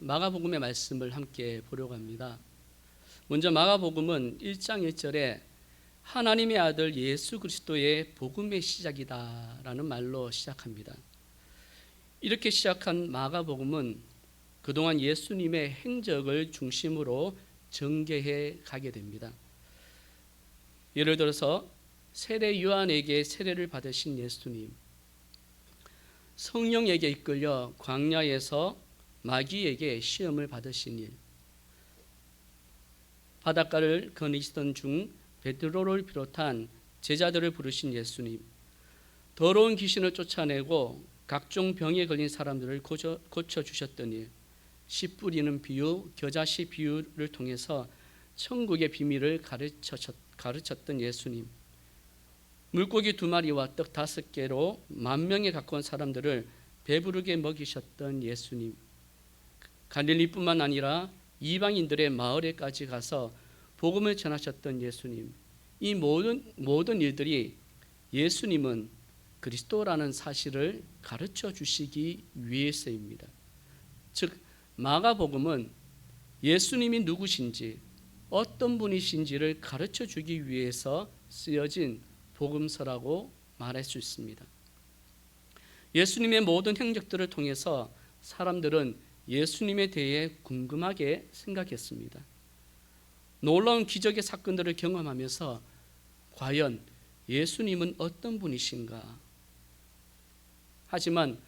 마가복음의 말씀을 함께 보려고 합니다. 먼저 마가복음은 1장 1절에 하나님의 아들 예수 그리스도의 복음의 시작이다라는 말로 시작합니다. 이렇게 시작한 마가복음은 그동안 예수님의 행적을 중심으로 전개해 가게 됩니다. 예를 들어서 세례 요한에게 세례를 받으신 예수님, 성령에게 이끌려 광야에서 마귀에게 시험을 받으신 일, 바닷가를 거니시던 중 베드로를 비롯한 제자들을 부르신 예수님, 더러운 귀신을 쫓아내고 각종 병에 걸린 사람들을 고쳐, 일, 씨 뿌리는 비유, 겨자씨 비유를 통해서 천국의 비밀을 가르쳤, 가르쳤던 예수님, 물고기 두 마리와 떡 다섯 개로 만 명에 가까운 사람들을 배부르게 먹이셨던 예수님, 갈릴리뿐만 아니라 이방인들의 마을에까지 가서 복음을 전하셨던 예수님, 이 모든 모든 일들이 예수님은 그리스도라는 사실을 가르쳐 주시기 위해서입니다. 즉 마가복음은 예수님이 누구신지 어떤 분이신지를 가르쳐 주기 위해서 쓰여진 복음서라고 말할 수 있습니다. 예수님의 모든 행적들을 통해서 사람들은 예수님에 대해 궁금하게 생각했습니다. 놀라운 기적의 사건들을 경험하면서 과연 예수님은 어떤 분이신가? 하지만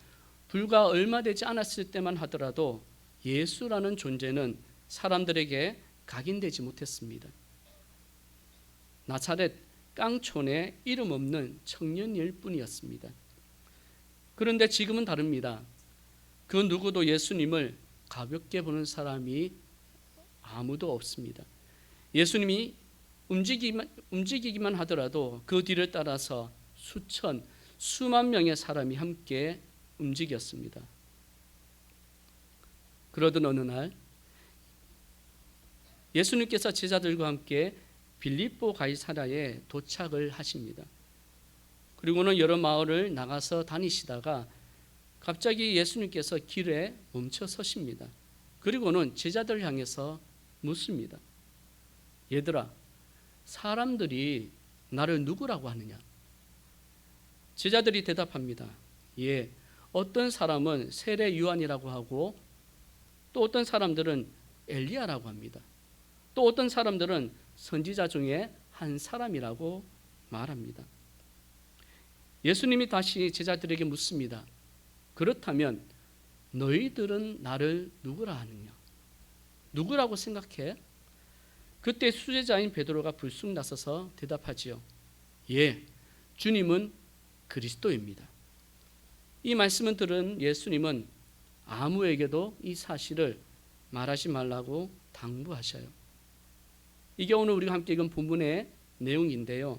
불과 얼마 되지 않았을 때만 하더라도 예수라는 존재는 사람들에게 각인되지 못했습니다. 나사렛 깡촌의 이름 없는 청년일 뿐이었습니다. 그런데 지금은 다릅니다. 그 누구도 예수님을 가볍게 보는 사람이 아무도 없습니다. 예수님이 움직이기만, 움직이기만 하더라도 그 뒤를 따라서 수천, 수만 명의 사람이 함께 움직였습니다. 그러던 어느 날 예수님께서 제자들과 함께 빌립보 가이사라에 도착을 하십니다. 그리고는 여러 마을을 나가서 다니시다가 갑자기 예수님께서 길에 멈춰 서십니다. 그리고는 제자들 향해서 묻습니다. 얘들아, 사람들이 나를 누구라고 하느냐? 제자들이 대답합니다. 예, 어떤 사람은 세례 요한이라고 하고 또 어떤 사람들은 엘리야라고 합니다. 또 어떤 사람들은 선지자 중에 한 사람이라고 말합니다. 예수님이 다시 제자들에게 묻습니다. 그렇다면 너희들은 나를 누구라 하느냐? 누구라고 생각해? 그때 수제자인 베드로가 불쑥 나서서 대답하지요. 예, 주님은 그리스도입니다. 이 말씀을 들은 예수님은 아무에게도 이 사실을 말하지 말라고 당부하셔요. 이게 오늘 우리가 함께 읽은 본문의 내용인데요.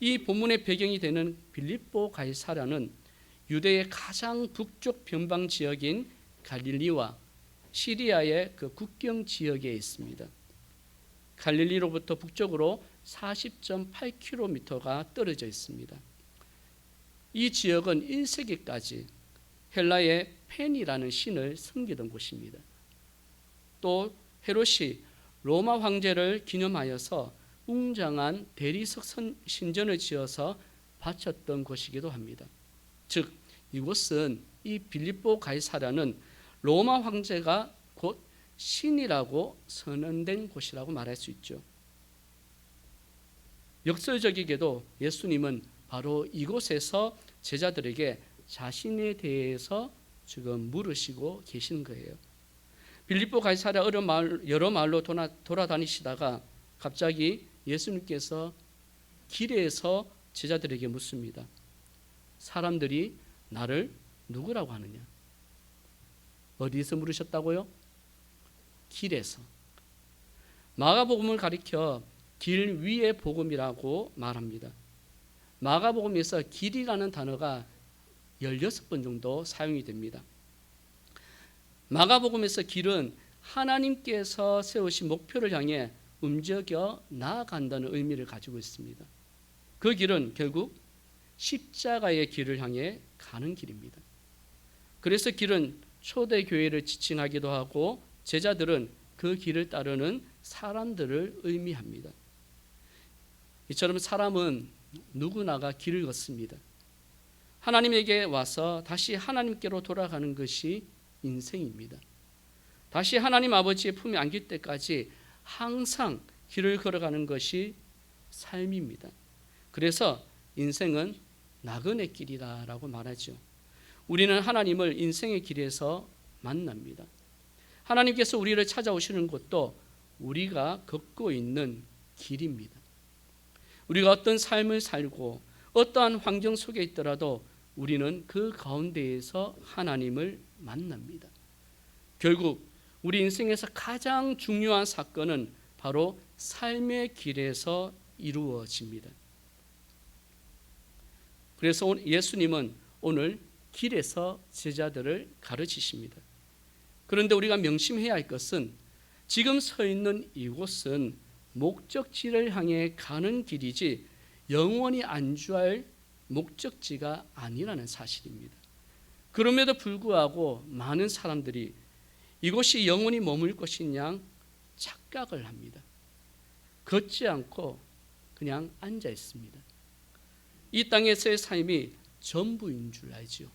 이 본문의 배경이 되는 빌립보 가이사라는 유대의 가장 북쪽 변방 지역인 갈릴리와 시리아의 그 국경 지역에 있습니다. 갈릴리로부터 북쪽으로 40.8km가 떨어져 있습니다. 이 지역은 1세기까지 헬라의 펜이라는 신을 섬기던 곳입니다. 또 헤롯이 로마 황제를 기념하여서 웅장한 대리석 신전을 지어서 바쳤던 곳이기도 합니다. 즉 이곳은 이 빌립보 가이사라는 로마 황제가 곧 신이라고 선언된 곳이라고 말할 수 있죠. 역설적이게도 예수님은 바로 이곳에서 제자들에게 자신에 대해서 지금 물으시고 계신 거예요. 빌립보 가이사랴 여러 마을 여러 마을로 돌아, 돌아다니시다가 갑자기 예수님께서 길에서 제자들에게 묻습니다. 사람들이 나를 누구라고 하느냐? 어디서 물으셨다고요? 길에서. 마가복음을 가리켜 길 위의 복음이라고 말합니다. 마가복음에서 길이라는 단어가 16번 정도 사용이 됩니다. 마가복음에서 길은 하나님께서 세우신 목표를 향해 움직여 나아간다는 의미를 가지고 있습니다. 그 길은 결국 십자가의 길을 향해 가는 길입니다. 그래서 길은 초대 교회를 지칭하기도 하고 제자들은 그 길을 따르는 사람들을 의미합니다. 이처럼 사람은 누구나가 길을 걷습니다. 하나님에게 와서 다시 하나님께로 돌아가는 것이 인생입니다. 다시 하나님 아버지의 품에 안길 때까지 항상 길을 걸어가는 것이 삶입니다. 그래서 인생은 나그네 길이다라고 말하죠. 우리는 하나님을 인생의 길에서 만납니다. 하나님께서 우리를 찾아오시는 곳도 우리가 걷고 있는 길입니다. 우리가 어떤 삶을 살고 어떠한 환경 속에 있더라도 우리는 그 가운데에서 하나님을 만납니다. 결국 우리 인생에서 가장 중요한 사건은 바로 삶의 길에서 이루어집니다. 그래서 예수님은 오늘 길에서 제자들을 가르치십니다. 그런데 우리가 명심해야 할 것은 지금 서 있는 이곳은 목적지를 향해 가는 길이지 영원히 안주할 목적지가 아니라는 사실입니다. 그럼에도 불구하고 많은 사람들이 이곳이 영원히 머물 것이냐 착각을 합니다. 걷지 않고 그냥 앉아 있습니다. 이 땅에서의 삶이 전부인 줄 알지요.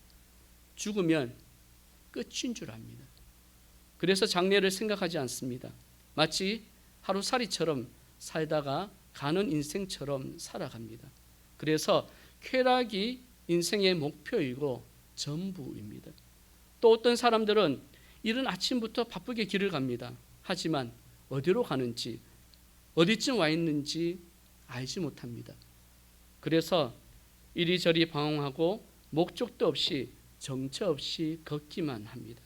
죽으면 끝인 줄 압니다. 그래서 장래를 생각하지 않습니다. 마치 하루살이처럼 살다가 가는 인생처럼 살아갑니다. 그래서 쾌락이 인생의 목표이고 전부입니다. 또 어떤 사람들은 이른 아침부터 바쁘게 길을 갑니다. 하지만 어디로 가는지 어디쯤 와 있는지 알지 못합니다. 그래서 이리저리 방황하고 목적도 없이 정처 없이 걷기만 합니다.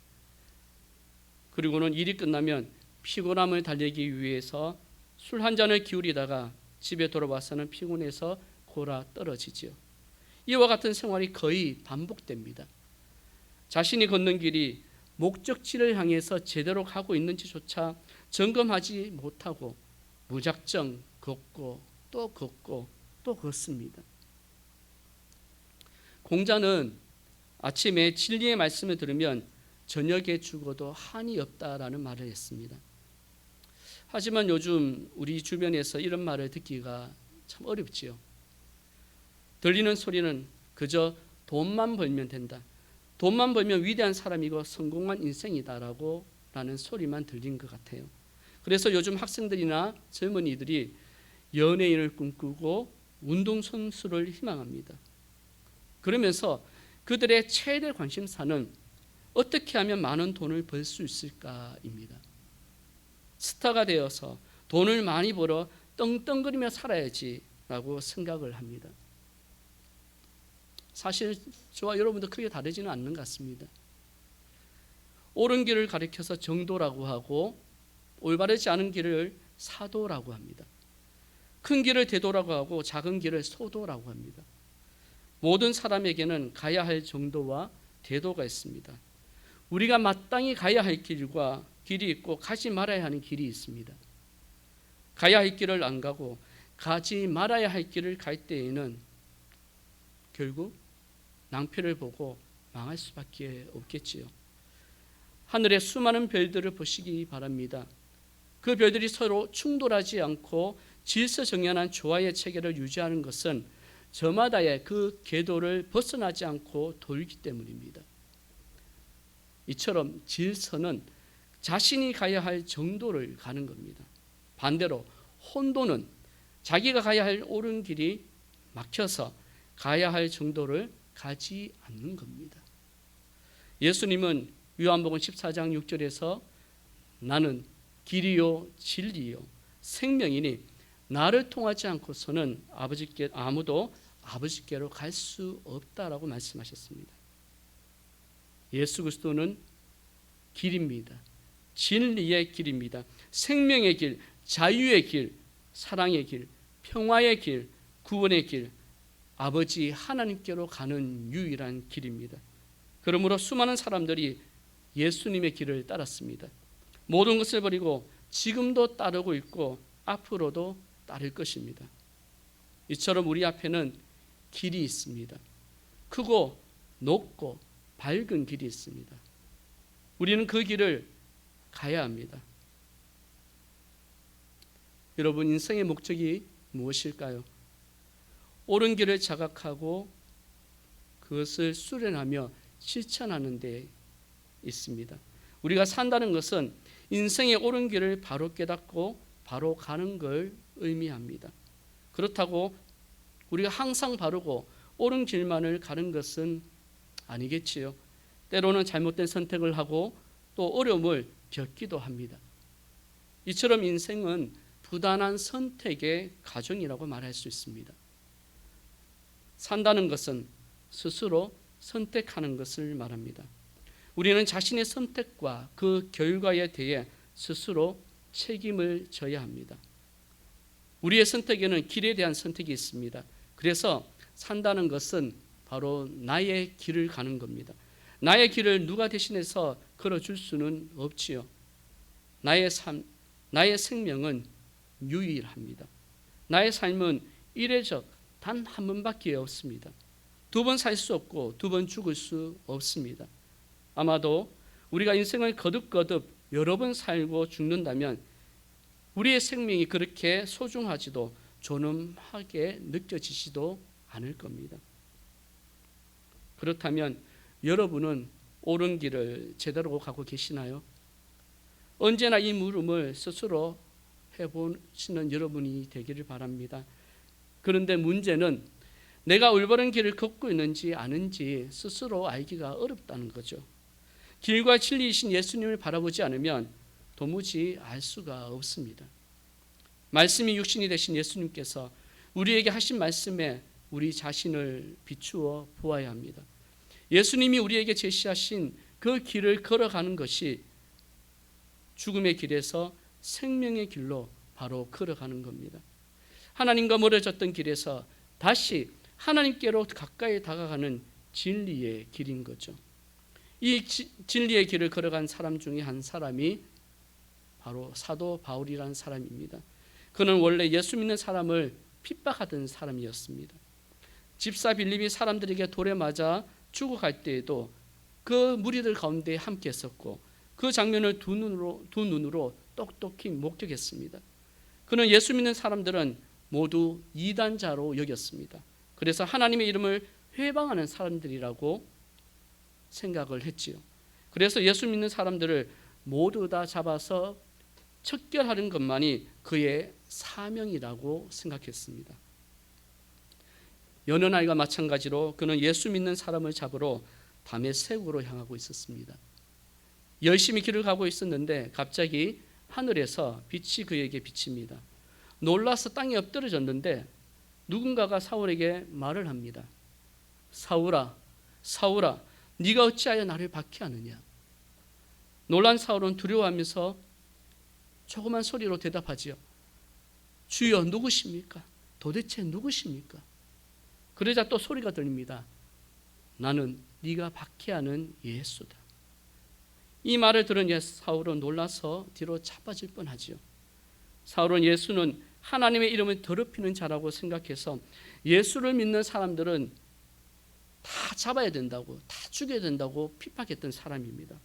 그리고는 일이 끝나면 피곤함을 달래기 위해서 술 한 잔을 기울이다가 집에 돌아와서는 피곤해서 골아 떨어지죠. 이와 같은 생활이 거의 반복됩니다. 자신이 걷는 길이 목적지를 향해서 제대로 가고 있는지조차 점검하지 못하고 무작정 걷고 또 걷고 또 걷습니다. 공자는 아침에 진리의 말씀을 들으면 저녁에 죽어도 한이 없다라는 말을 했습니다. 하지만 요즘 우리 주변에서 이런 말을 듣기가 참 어렵지요. 들리는 소리는 그저 돈만 벌면 된다. 돈만 벌면 위대한 사람이고 성공한 인생이다라고 라는 소리만 들린 것 같아요. 그래서 요즘 학생들이나 젊은이들이 연예인을 꿈꾸고 운동선수를 희망합니다. 그러면서 그들의 최대 관심사는 어떻게 하면 많은 돈을 벌 수 있을까입니다. 스타가 되어서 돈을 많이 벌어 떵떵거리며 살아야지라고 생각을 합니다. 사실 저와 여러분도 크게 다르지는 않는 것 같습니다. 옳은 길을 가리켜서 정도라고 하고 올바르지 않은 길을 사도라고 합니다. 큰 길을 대도라고 하고 작은 길을 소도라고 합니다. 모든 사람에게는 가야 할 정도와 대도가 있습니다. 우리가 마땅히 가야 할 길과 길이 있고 가지 말아야 하는 길이 있습니다. 가야 할 길을 안 가고 가지 말아야 할 길을 갈 때에는 결국 낭패를 보고 망할 수밖에 없겠지요. 하늘의 수많은 별들을 보시기 바랍니다. 그 별들이 서로 충돌하지 않고 질서 정연한 조화의 체계를 유지하는 것은 저마다의 그 궤도를 벗어나지 않고 돌기 때문입니다. 이처럼 질서는 자신이 가야 할 정도를 가는 겁니다. 반대로 혼돈은 자기가 가야 할 옳은 길이 막혀서 가야 할 정도를 가지 않는 겁니다. 예수님은 요한복음 14장 6절에서 나는 길이요 진리요 생명이니 나를 통하지 않고서는 아버지께 아무도 아버지께로 갈 수 없다라고 말씀하셨습니다. 예수 그리스도는 길입니다. 진리의 길입니다. 생명의 길, 자유의 길, 사랑의 길, 평화의 길, 구원의 길, 아버지 하나님께로 가는 유일한 길입니다. 그러므로 수많은 사람들이 예수님의 길을 따랐습니다. 모든 것을 버리고 지금도 따르고 있고 앞으로도 따를 것입니다. 이처럼 우리 앞에는 길이 있습니다. 크고 높고 밝은 길이 있습니다. 우리는 그 길을 가야 합니다. 여러분 인생의 목적이 무엇일까요? 옳은 길을 자각하고 그것을 수련하며 실천하는 데 있습니다. 우리가 산다는 것은 인생의 옳은 길을 바로 깨닫고 바로 가는 걸 의미합니다. 그렇다고 우리가 항상 바르고 옳은 길만을 가는 것은 아니겠지요. 때로는 잘못된 선택을 하고 또 어려움을 겪기도 합니다. 이처럼 인생은 부단한 선택의 과정이라고 말할 수 있습니다. 산다는 것은 스스로 선택하는 것을 말합니다. 우리는 자신의 선택과 그 결과에 대해 스스로 책임을 져야 합니다. 우리의 선택에는 길에 대한 선택이 있습니다. 그래서 산다는 것은 바로 나의 길을 가는 겁니다. 나의 길을 누가 대신해서 걸어줄 수는 없지요. 나의 삶, 나의 생명은 유일합니다. 나의 삶은 이례적 단 한 번밖에 없습니다. 두 번 살 수 없고 두 번 죽을 수 없습니다. 아마도 우리가 인생을 거듭거듭 여러 번 살고 죽는다면 우리의 생명이 그렇게 소중하지도 존엄하게 느껴지지도 않을 겁니다. 그렇다면 여러분은 옳은 길을 제대로 가고 계시나요? 언제나 이 물음을 스스로 해보시는 여러분이 되기를 바랍니다. 그런데 문제는 내가 올바른 길을 걷고 있는지 아는지 스스로 알기가 어렵다는 거죠. 길과 진리이신 예수님을 바라보지 않으면 도무지 알 수가 없습니다. 말씀이 육신이 되신 예수님께서 우리에게 하신 말씀에 우리 자신을 비추어 보아야 합니다. 예수님이 우리에게 제시하신 그 길을 걸어가는 것이 죽음의 길에서 생명의 길로 바로 걸어가는 겁니다. 하나님과 멀어졌던 길에서 다시 하나님께로 가까이 다가가는 진리의 길인 거죠. 이 지, 진리의 길을 걸어간 사람 중에 한 사람이 바로 사도 바울이라는 사람입니다. 그는 원래 예수 믿는 사람을 핍박하던 사람이었습니다. 집사 빌립이 사람들에게 돌에 맞아 죽어갈 때에도 그 무리들 가운데 함께 했었고 그 장면을 두 눈으로 두 눈으로 똑똑히 목격했습니다. 그는 예수 믿는 사람들은 모두 이단자로 여겼습니다. 그래서 하나님의 이름을 회방하는 사람들이라고 생각을 했지요. 그래서 예수 믿는 사람들을 모두 다 잡아서 척결하는 것만이 그의 사명이라고 생각했습니다. 여느 아이가 마찬가지로 그는 예수 믿는 사람을 잡으러 밤에 세구로 향하고 있었습니다. 열심히 길을 가고 있었는데 갑자기 하늘에서 빛이 그에게 비칩니다. 놀라서 땅에 엎드려졌는데 누군가가 사울에게 말을 합니다. 사울아, 사울아, 네가 어찌하여 나를 박해하느냐? 놀란 사울은 두려워하면서 조그만 소리로 대답하지요. 주여 누구십니까? 도대체 누구십니까? 그러자 또 소리가 들립니다. 나는 네가 박해하는 예수다. 이 말을 들은 사울은 놀라서 뒤로 자빠질 뻔하지요. 사울은 예수는 하나님의 이름을 더럽히는 자라고 생각해서 예수를 믿는 사람들은 다 잡아야 된다고, 다 죽여야 된다고 핍박했던 사람입니다.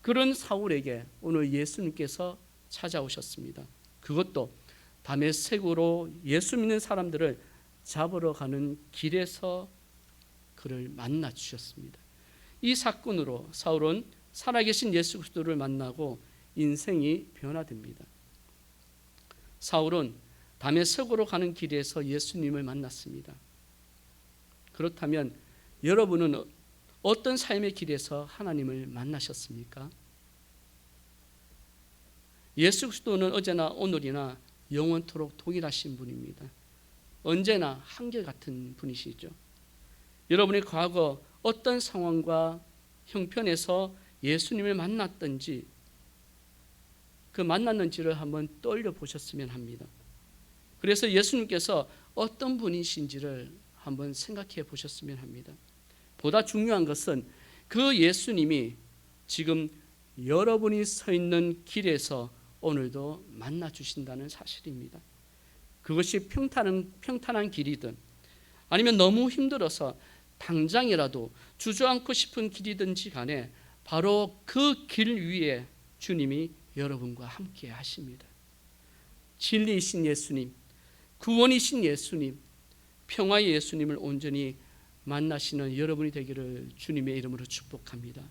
그런 사울에게 오늘 예수님께서 찾아오셨습니다. 그것도 밤의 색으로 예수 믿는 사람들을 잡으러 가는 길에서 그를 만나 주셨습니다. 이 사건으로 사울은 살아계신 예수 그리스도를 만나고 인생이 변화됩니다. 사울은 담에색으로 가는 길에서 예수님을 만났습니다. 그렇다면 여러분은 어떤 삶의 길에서 하나님을 만나셨습니까? 예수 그리스도는 어제나 오늘이나 영원토록 동일하신 분입니다. 언제나 한결같은 분이시죠. 여러분이 과거 어떤 상황과 형편에서 예수님을 만났던지 그 만났는지를 한번 떠올려 보셨으면 합니다. 그래서 예수님께서 어떤 분이신지를 한번 생각해 보셨으면 합니다. 보다 중요한 것은 그 예수님이 지금 여러분이 서 있는 길에서 오늘도 만나 주신다는 사실입니다. 그것이 평탄한, 평탄한 길이든 아니면 너무 힘들어서 당장이라도 주저앉고 싶은 길이든지 간에 바로 그 길 위에 주님이 여러분과 함께 하십니다. 진리이신 예수님, 구원이신 예수님, 평화의 예수님을 온전히 만나시는 여러분이 되기를 주님의 이름으로 축복합니다.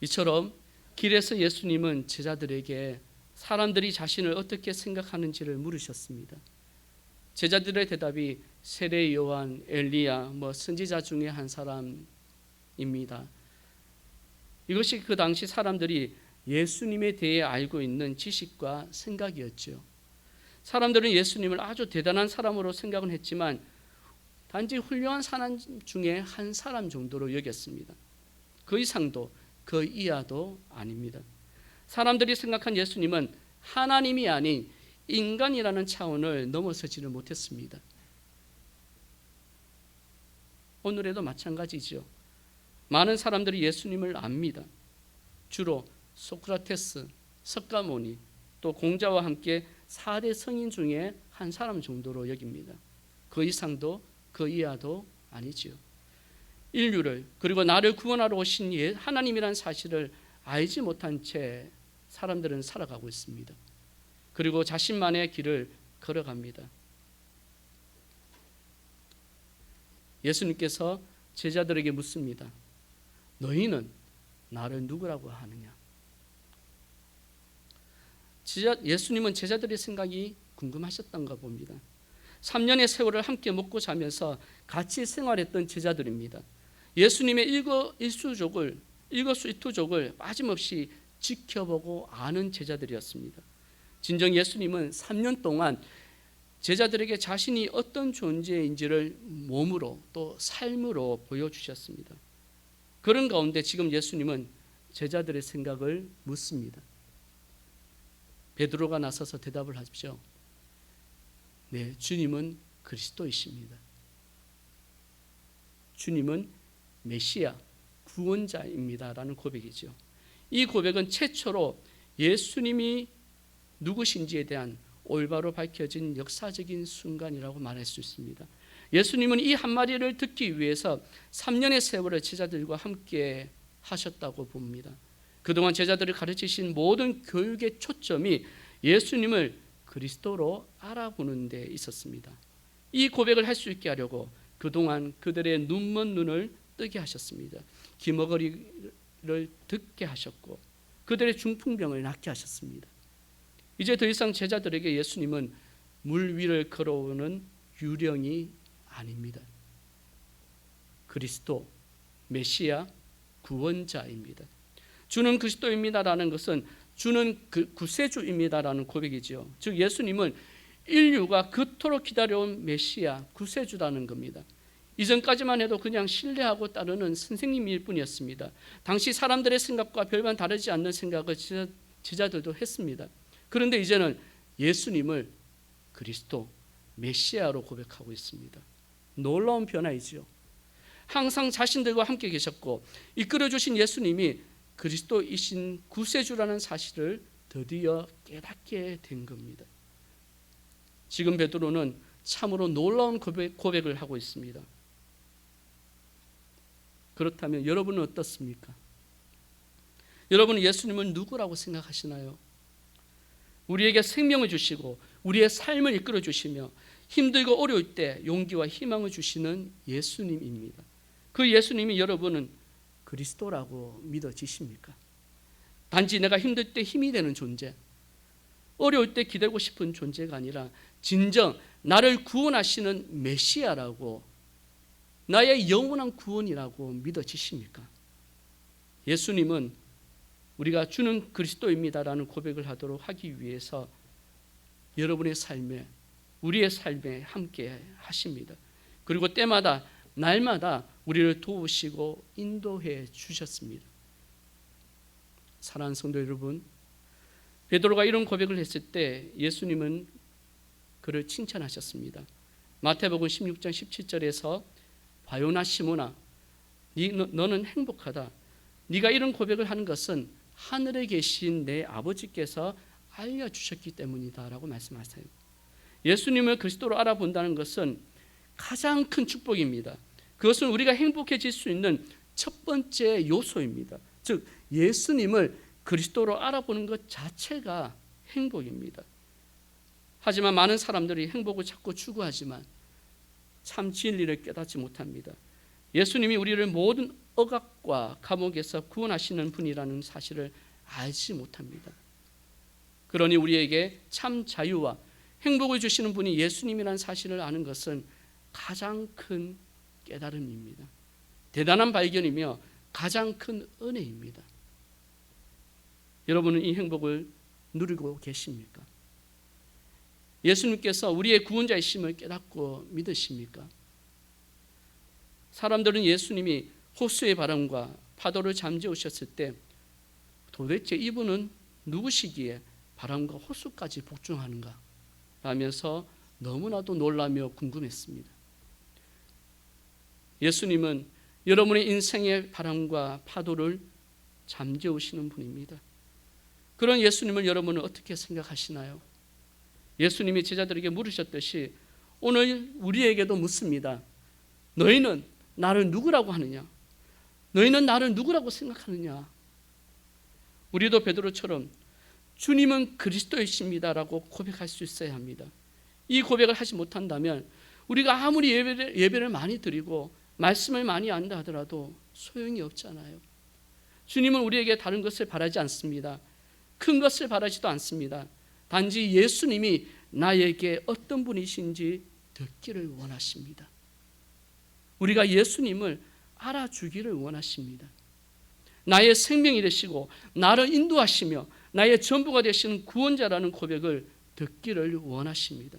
이처럼 길에서 예수님은 제자들에게 사람들이 자신을 어떻게 생각하는지를 물으셨습니다. 제자들의 대답이 세례 요한, 엘리야, 뭐 선지자 중에 한 사람입니다. 이것이 그 당시 사람들이 예수님에 대해 알고 있는 지식과 생각이었죠. 사람들은 예수님을 아주 대단한 사람으로 생각은 했지만 단지 훌륭한 사람 중에 한 사람 정도로 여겼습니다. 그 이상도 그 이하도 아닙니다. 사람들이 생각한 예수님은 하나님이 아닌 인간이라는 차원을 넘어서지를 못했습니다. 오늘에도 마찬가지죠. 많은 사람들이 예수님을 압니다. 주로 소크라테스, 석가모니, 또 공자와 함께 4대 성인 중에 한 사람 정도로 여깁니다. 그 이상도 그 이하도 아니지요. 인류를 그리고 나를 구원하러 오신 예, 하나님이란 사실을 알지 못한 채 사람들은 살아가고 있습니다. 그리고 자신만의 길을 걸어갑니다. 예수님께서 제자들에게 묻습니다. 너희는 나를 누구라고 하느냐? 예수님은 제자들의 생각이 궁금하셨던가 봅니다. 3년의 세월을 함께 먹고 자면서 같이 생활했던 제자들입니다. 예수님의 일거 일수족을 일거수이투족을 빠짐없이 지켜보고 아는 제자들이었습니다. 진정 예수님은 3년 동안 제자들에게 자신이 어떤 존재인지를 몸으로 또 삶으로 보여주셨습니다. 그런 가운데 지금 예수님은 제자들의 생각을 묻습니다. 베드로가 나서서 대답을 하십시오. 네, 주님은 그리스도이십니다. 주님은 메시아, 구원자입니다라는 고백이죠. 이 고백은 최초로 예수님이 누구신지에 대한 올바로 밝혀진 역사적인 순간이라고 말할 수 있습니다. 예수님은 이 한마디를 듣기 위해서 3년의 세월을 제자들과 함께 하셨다고 봅니다. 그동안 제자들을 가르치신 모든 교육의 초점이 예수님을 그리스도로 알아보는 데 있었습니다. 이 고백을 할 수 있게 하려고 그동안 그들의 눈먼 눈을 뜨게 하셨습니다. 기머거리를 듣게 하셨고 그들의 중풍병을 낫게 하셨습니다. 이제 더 이상 제자들에게 예수님은 물 위를 걸어오는 유령이 아닙니다. 그리스도 메시아 구원자입니다. 주는 그리스도입니다라는 것은 주는 그 구세주입니다라는 고백이지요. 즉 예수님은 인류가 그토록 기다려온 메시아 구세주라는 겁니다. 이전까지만 해도 그냥 신뢰하고 따르는 선생님일 뿐이었습니다. 당시 사람들의 생각과 별반 다르지 않는 생각을 제자들도 했습니다. 그런데 이제는 예수님을 그리스도 메시아로 고백하고 있습니다. 놀라운 변화이지요. 항상 자신들과 함께 계셨고 이끌어 주신 예수님이 그리스도이신 구세주라는 사실을 드디어 깨닫게 된 겁니다. 지금 베드로는 참으로 놀라운 고백, 고백을 하고 있습니다. 그렇다면 여러분은 어떻습니까? 여러분은 예수님을 누구라고 생각하시나요? 우리에게 생명을 주시고 우리의 삶을 이끌어 주시며 힘들고 어려울 때 용기와 희망을 주시는 예수님입니다. 그 예수님이 여러분은 그리스도라고 믿어지십니까? 단지 내가 힘들 때 힘이 되는 존재, 어려울 때 기대고 싶은 존재가 아니라 진정 나를 구원하시는 메시아라고 나의 영원한 구원이라고 믿어지십니까? 예수님은 우리가 주는 그리스도입니다라는 고백을 하도록 하기 위해서 여러분의 삶에 우리의 삶에 함께 하십니다. 그리고 때마다 날마다 우리를 도우시고 인도해 주셨습니다. 사랑하는 성도 여러분, 베드로가 이런 고백을 했을 때 예수님은 그를 칭찬하셨습니다. 마태복음 16장 17절에서 바요나 시모나 너는 행복하다. 네가 이런 고백을 하는 것은 하늘에 계신 내 아버지께서 알려주셨기 때문이다라고 말씀하세요. 예수님을 그리스도로 알아본다는 것은 가장 큰 축복입니다. 그것은 우리가 행복해질 수 있는 첫 번째 요소입니다. 즉 예수님을 그리스도로 알아보는 것 자체가 행복입니다. 하지만 많은 사람들이 행복을 자꾸 추구하지만 참 진리를 깨닫지 못합니다. 예수님이 우리를 모든 억압과 감옥에서 구원하시는 분이라는 사실을 알지 못합니다. 그러니 우리에게 참 자유와 행복을 주시는 분이 예수님이라는 사실을 아는 것은 가장 큰 깨달음입니다. 대단한 발견이며 가장 큰 은혜입니다. 여러분은 이 행복을 누리고 계십니까? 예수님께서 우리의 구원자이심을 깨닫고 믿으십니까? 사람들은 예수님이 호수의 바람과 파도를 잠재우셨을 때 도대체 이분은 누구시기에 바람과 호수까지 복종하는가? 라면서 너무나도 놀라며 궁금했습니다. 예수님은 여러분의 인생의 바람과 파도를 잠재우시는 분입니다. 그런 예수님을 여러분은 어떻게 생각하시나요? 예수님이 제자들에게 물으셨듯이 오늘 우리에게도 묻습니다. 너희는 나를 누구라고 하느냐? 너희는 나를 누구라고 생각하느냐? 우리도 베드로처럼 주님은 그리스도이십니다라고 고백할 수 있어야 합니다. 이 고백을 하지 못한다면 우리가 아무리 예배를, 예배를 많이 드리고 말씀을 많이 안다 하더라도 소용이 없잖아요. 주님은 우리에게 다른 것을 바라지 않습니다. 큰 것을 바라지도 않습니다. 단지 예수님이 나에게 어떤 분이신지 듣기를 원하십니다. 우리가 예수님을 알아주기를 원하십니다. 나의 생명이 되시고 나를 인도하시며 나의 전부가 되시는 구원자라는 고백을 듣기를 원하십니다.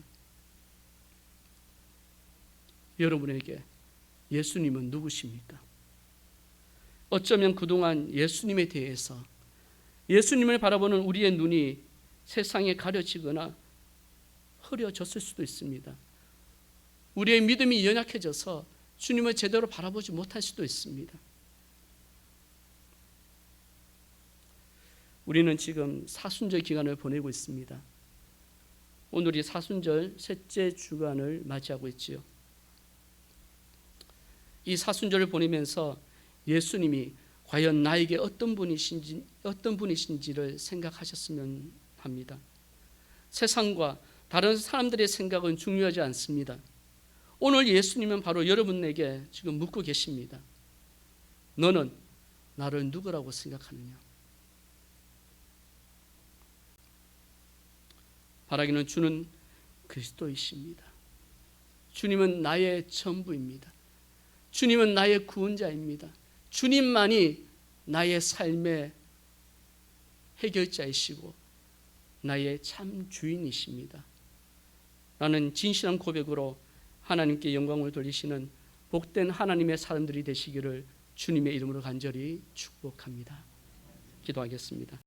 여러분에게 예수님은 누구십니까? 어쩌면 그동안 예수님에 대해서 예수님을 바라보는 우리의 눈이 세상에 가려지거나 흐려졌을 수도 있습니다. 우리의 믿음이 연약해져서 주님을 제대로 바라보지 못할 수도 있습니다. 우리는 지금 사순절 기간을 보내고 있습니다. 오늘이 사순절 셋째 주간을 맞이하고 있지요. 이 사순절을 보내면서 예수님이 과연 나에게 어떤 분이신지 어떤 분이신지를 생각하셨으면 합니다. 세상과 다른 사람들의 생각은 중요하지 않습니다. 오늘 예수님은 바로 여러분에게 지금 묻고 계십니다. 너는 나를 누구라고 생각하느냐? 바라기는 주는 그리스도이십니다. 주님은 나의 전부입니다. 주님은 나의 구원자입니다. 주님만이 나의 삶의 해결자이시고 나의 참 주인이십니다. 나는 진실한 고백으로 하나님께 영광을 돌리시는 복된 하나님의 사람들이 되시기를 주님의 이름으로 간절히 축복합니다. 기도하겠습니다.